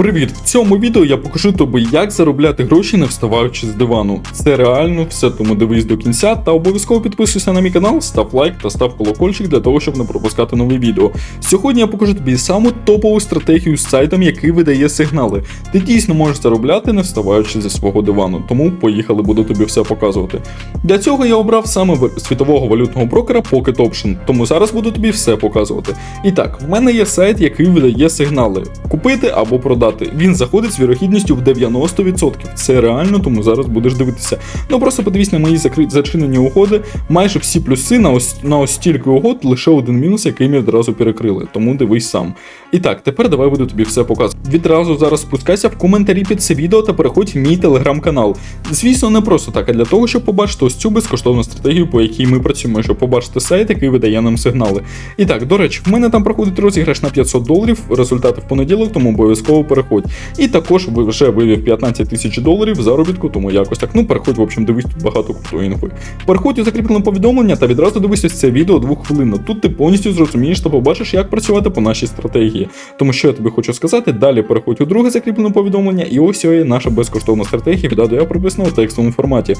Привіт! В цьому відео я покажу тобі, як заробляти гроші не вставаючи з дивану. Це реально все, тому дивись до кінця та обов'язково підписуйся на мій канал, став лайк та став колокольчик для того, щоб не пропускати нові відео. Сьогодні я покажу тобі саму топову стратегію з сайтом, який видає сигнали. Ти дійсно можеш заробляти не вставаючи зі свого дивану. Тому поїхали, буду тобі все показувати. Для цього я обрав саме світового валютного брокера Pocket Option, тому зараз буду тобі все показувати. І так, в мене є сайт, який видає сигнали: купити або продати. Він заходить з вірогідністю в 90%. Це реально, тому зараз будеш дивитися. Ну просто подивись на мої закри... зачинені угоди. Майже всі плюси на ось на ось стільки угод, лише один мінус, який ми одразу перекрили. Тому дивись сам. І так, тепер давай буду тобі все показувати. Відразу зараз спускайся в коментарі під це відео та переходь в мій телеграм-канал. Звісно, не просто так, а для того, щоб побачити ось цю безкоштовну стратегію, по якій ми працюємо, щоб побачити сайт, який видає нам сигнали. І так, до речі, в мене там проходить розіграш на 500 доларів, результати в понеділок, тому обов'язково переходь. І також вже вивів 15 тисяч доларів заробітку, тому якось так. Ну, переходь, в общем, дивись тут багато крутої інфи. Переходь у закріплене повідомлення та відразу дивись ось це відео двох хвилин. Тут ти повністю зрозумієш та побачиш, як працювати по нашій стратегії. Тому що я тобі хочу сказати, далі переходь у друге закріплене повідомлення, і ось є наша безкоштовна стратегія відаду Я прописано в текстовому форматі.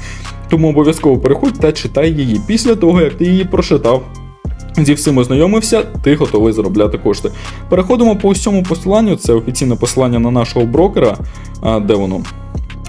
Тому обов'язково переходь та читай її. Після того, як ти її прочитав, Зі всім ознайомився, ти готовий заробляти кошти. Переходимо по ось посиланню. Це офіційне посилання на нашого брокера. А, де воно?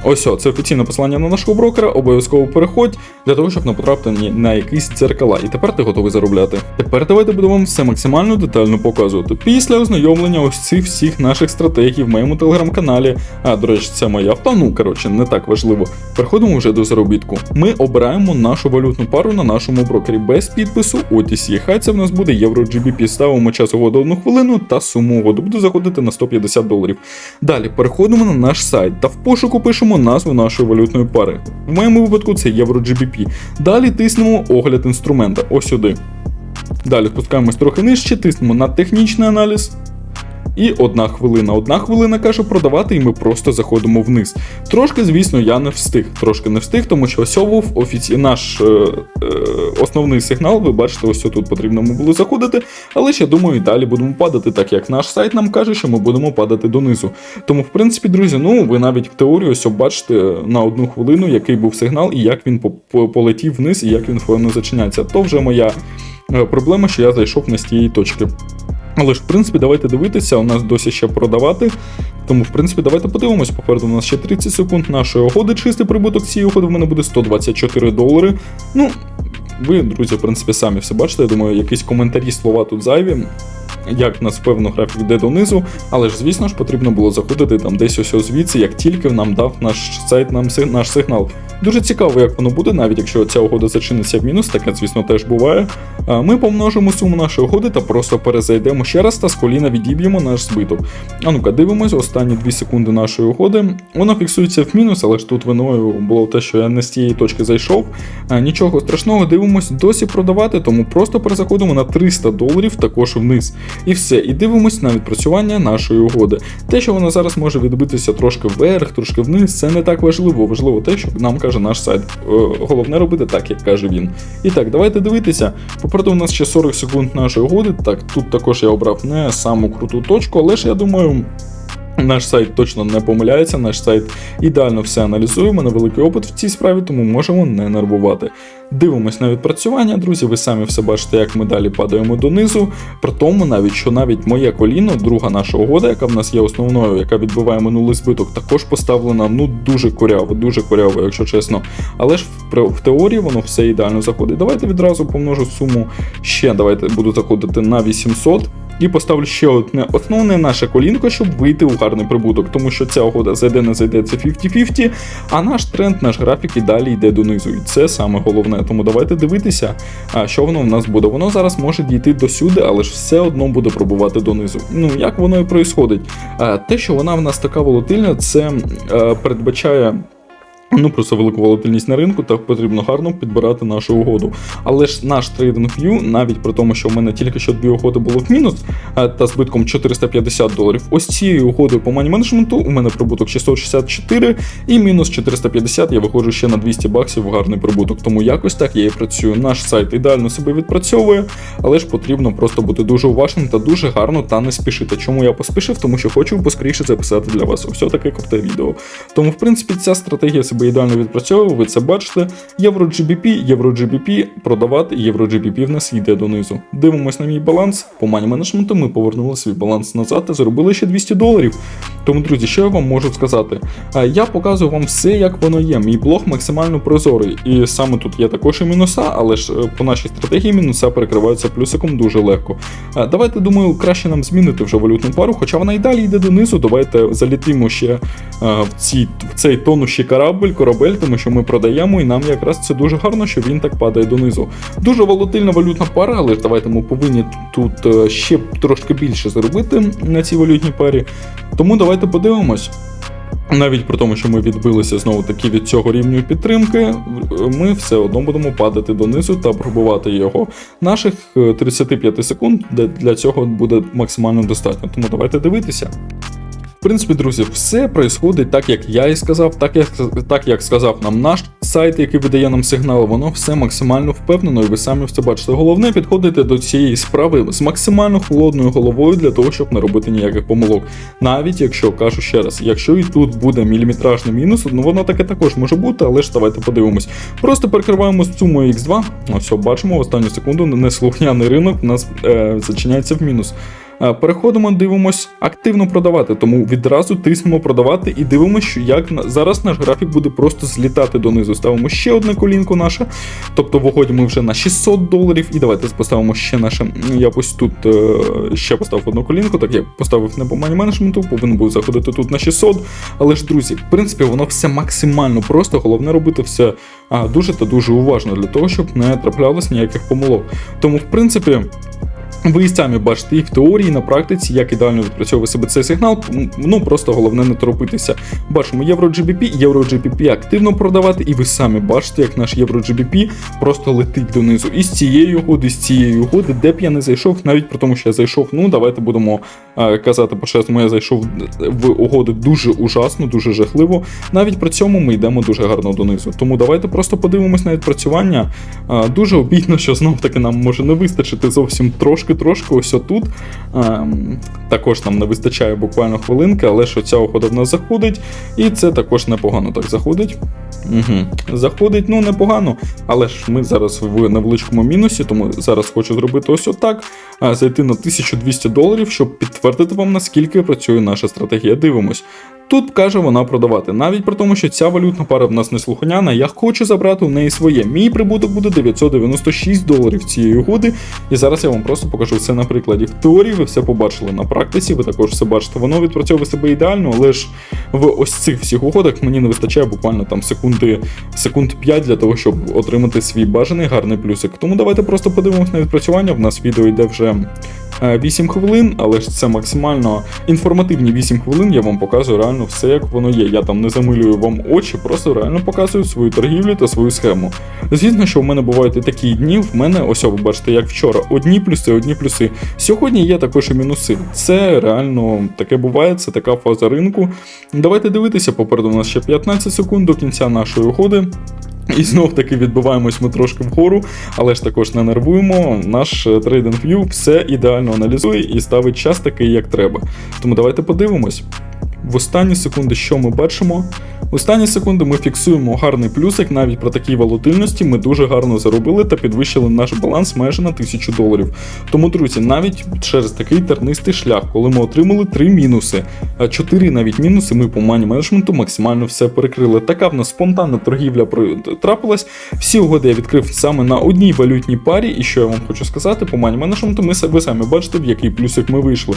Ось о, це офіційне посилання на нашого брокера. Обов'язково переходь для того, щоб не потрапити на якісь дзеркала. І тепер ти готовий заробляти. Тепер давайте будемо вам все максимально детально показувати. Після ознайомлення ось цих всіх наших стратегій в моєму телеграм-каналі. А до речі, це моя авто. Ну коротше, не так важливо. Переходимо вже до заробітку. Ми обираємо нашу валютну пару на нашому брокері без підпису OTC. Хай це в нас буде євро GBP. Ставимо час угоди одну хвилину та суму угоду буде заходити на 150 доларів. Далі переходимо на наш сайт та в пошуку пишемо назву нашої валютної пари. В моєму випадку це євро GBP. Далі тиснемо огляд інструмента. Ось сюди. Далі спускаємось трохи нижче, тиснемо на технічний аналіз. І одна хвилина. Одна хвилина каже продавати, і ми просто заходимо вниз. Трошки, звісно, я не встиг. Трошки не встиг, тому що ось був офіці... наш е, е, основний сигнал. Ви бачите, ось тут потрібно було заходити. Але я думаю, і далі будемо падати, так як наш сайт нам каже, що ми будемо падати донизу. Тому, в принципі, друзі, ну ви навіть в теорії ось бачите на одну хвилину, який був сигнал, і як він по- по- полетів вниз, і як він повинен зачиняється. То вже моя е, проблема, що я зайшов не з тієї точки. Але ж, в принципі, давайте дивитися, у нас досі ще продавати. Тому, в принципі, давайте подивимось. Попереду у нас ще 30 секунд нашої угоди. Чистий прибуток цієї угоди в мене буде 124 долари. Ну, ви, друзі, в принципі, самі все бачите. Я думаю, якісь коментарі, слова тут зайві. Як нас певно графік йде донизу, але ж звісно ж потрібно було заходити там десь ось звідси, як тільки нам дав наш сайт нам наш сигнал. Дуже цікаво, як воно буде, навіть якщо ця угода зачиниться в мінус, таке, звісно, теж буває. Ми помножимо суму нашої угоди та просто перезайдемо ще раз та з коліна відіб'ємо наш збиток. А ну-ка, дивимось, останні 2 секунди нашої угоди. Вона фіксується в мінус, але ж тут виною було те, що я не з тієї точки зайшов. Нічого страшного, дивимось, досі продавати, тому просто перезаходимо на 300 доларів також вниз. І все, і дивимось на відпрацювання нашої угоди. Те, що вона зараз може відбитися трошки вверх, трошки вниз, це не так важливо. Важливо те, що нам каже наш сайт. Е, Головне робити так, як каже він. І так, давайте дивитися. Попереду у нас ще 40 секунд нашої угоди. Так, тут також я обрав не саму круту точку, але ж я думаю. Наш сайт точно не помиляється, наш сайт ідеально все аналізує. У мене великий опит в цій справі, тому можемо не нервувати. Дивимось на відпрацювання, друзі. Ви самі все бачите, як ми далі падаємо донизу. При тому, навіть що навіть моє коліно, друга наша угода, яка в нас є основною, яка відбиває минулий збиток, також поставлена ну дуже коряво, дуже коряво, якщо чесно. Але ж в, в теорії воно все ідеально заходить. Давайте відразу помножу суму ще. Давайте буду заходити на 800. І поставлю ще одне основне наше колінко, щоб вийти у гарний прибуток, тому що ця угода зайде, не зайде, це 50-50, а наш тренд, наш графік і далі йде донизу. І це саме головне. Тому давайте дивитися, що воно в нас буде. Воно зараз може дійти до сюди, але ж все одно буде пробувати донизу. Ну як воно і происходить? А, те, що вона в нас така волатильна, це передбачає. Ну, просто велику волатильність на ринку, так потрібно гарно підбирати нашу угоду. Але ж наш TradingView, навіть при тому, що в мене тільки що дві угоди було в мінус е, та збитком 450 доларів. Ось цією угодою по мані менеджменту у мене прибуток 664 і мінус 450 я виходжу ще на 200 баксів в гарний прибуток. Тому якось так я і працюю. Наш сайт ідеально себе відпрацьовує, але ж потрібно просто бути дуже уважним та дуже гарно та не спішити. Чому я поспішив? Тому що хочу поскоріше записати для вас ось таке круте відео. Тому, в принципі, ця стратегія себе ідеально відпрацьовує, ви це бачите. Євро GBP, Євро GBP, продавати, Євро GBP в нас йде донизу. Дивимось на мій баланс. По мані менеджменту ми повернули свій баланс назад та заробили ще 200 доларів. Тому, друзі, що я вам можу сказати? Я показую вам все, як воно є. Мій блог максимально прозорий. І саме тут є також і мінуса, але ж е, по нашій стратегії мінуса перекриваються плюсиком дуже легко. Давайте, думаю, краще нам змінити вже валютну пару, хоча вона і далі йде донизу. Давайте залітимо ще в, ці, в цей тонущий корабль, корабель, тому що ми продаємо, і нам якраз це дуже гарно, що він так падає донизу. Дуже волатильна валютна пара, але ж давайте ми повинні тут е, ще трошки більше заробити на цій валютній парі. Тому давайте подивимось. Навіть при тому, що ми відбилися знову таки від цього рівню підтримки, ми все одно будемо падати донизу та пробувати його. Наших е, 35 секунд для цього буде максимально достатньо. Тому давайте дивитися. В принципі, друзі, все происходить так, як я і сказав, так як, так як сказав нам наш сайт, який видає нам сигнал, воно все максимально впевнено, і ви самі все бачите. Головне підходити до цієї справи з максимально холодною головою для того, щоб не робити ніяких помилок. Навіть якщо кажу ще раз, якщо і тут буде міліметражний мінус, ну воно таке також може бути, але ж давайте подивимось. Просто перекриваємо сумою X2. Ось бачимо, останню секунду неслухняний ринок у нас е, зачиняється в мінус. Е, Переходимо, дивимось активно продавати, тому відразу тиснемо продавати і дивимося, як зараз наш графік буде просто злітати донизу. Ставимо ще одне колінко наше, тобто виходимо вже на 600 доларів. І давайте поставимо ще наше. Я ось тут е, ще поставив одну колінку, так я поставив не по мані менеджменту, повинен був заходити тут на 600. Але ж, друзі, в принципі, воно все максимально просто. Головне робити все дуже та дуже уважно для того, щоб не траплялось ніяких помилок. Тому, в принципі. Ви самі бачите і в теорії, і на практиці, як ідеально відпрацьовує себе цей сигнал. Ну просто головне не торопитися. Бачимо євро GBP, євро GBP активно продавати, і ви самі бачите, як наш євро GBP просто летить донизу. І з цієї угоди, з цієї угоди, де б я не зайшов, навіть при тому, що я зайшов. Ну давайте будемо е, казати по-чесному, я зайшов в угоди дуже ужасно, дуже жахливо. Навіть при цьому ми йдемо дуже гарно донизу. Тому давайте просто подивимось на відпрацювання. Е, Дуже обідно, що знов таки нам може не вистачити зовсім трошки-трошки. Ось отут. Ем, Також нам не вистачає буквально хвилинки, але що ця угода в нас заходить, і це також непогано так заходить. Угу. Заходить, ну непогано, але ж ми зараз в невеличкому мінусі, тому зараз хочу зробити ось отак. а, Зайти на 1200 доларів, щоб підтвердити вам, наскільки працює наша стратегія. Дивимось. Тут каже вона продавати, навіть при тому, що ця валютна пара в нас не слухняна, я хочу забрати у неї своє. Мій прибуток буде 996 доларів цієї угоди. І зараз я вам просто покажу все на прикладі. В теорії ви все побачили на практиці, ви також все бачите. Воно відпрацьовує себе ідеально, але ж в ось цих всіх угодах мені не вистачає буквально там секунди, секунд 5 для того, щоб отримати свій бажаний гарний плюсик. Тому давайте просто подивимось на відпрацювання. В нас відео йде вже. Е, 8 хвилин, але ж це максимально інформативні 8 хвилин. Я вам показую реально все, як воно є. Я там не замилюю вам очі, просто реально показую свою торгівлю та свою схему. Звісно, що в мене бувають і такі дні. В мене, ось ви бачите, як вчора, одні плюси, одні плюси. Сьогодні є також і мінуси. Це реально таке буває, це така фаза ринку. Давайте дивитися, попереду у нас ще 15 секунд до кінця нашої угоди. І знов таки відбиваємось ми трошки вгору, але ж також не нервуємо. Наш е, TradingView все ідеально аналізує і ставить час такий, як треба. Тому давайте подивимось. В останні секунди, що ми бачимо? Останні секунди ми фіксуємо гарний плюсик, навіть при такій волатильності ми дуже гарно заробили та підвищили наш баланс майже на 1000 доларів. Тому, друзі, навіть через такий тернистий шлях, коли ми отримали 3 мінуси, а 4 навіть мінуси, ми по мані менеджменту максимально все перекрили. Така в нас спонтанна торгівля трапилась. Всі угоди я відкрив саме на одній валютній парі, і що я вам хочу сказати, по мані менеджменту ми ви самі бачите, в який плюсик ми вийшли.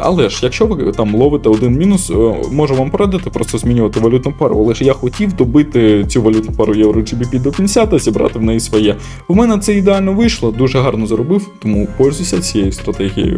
Але ж, якщо ви там ловите один мінус, можу вам порадити просто змінювати валютну пару. Але ж я хотів добити цю валютну пару євро GBP до кінця та зібрати в неї своє. У мене це ідеально вийшло, дуже гарно заробив, тому пользуйся цією стратегією.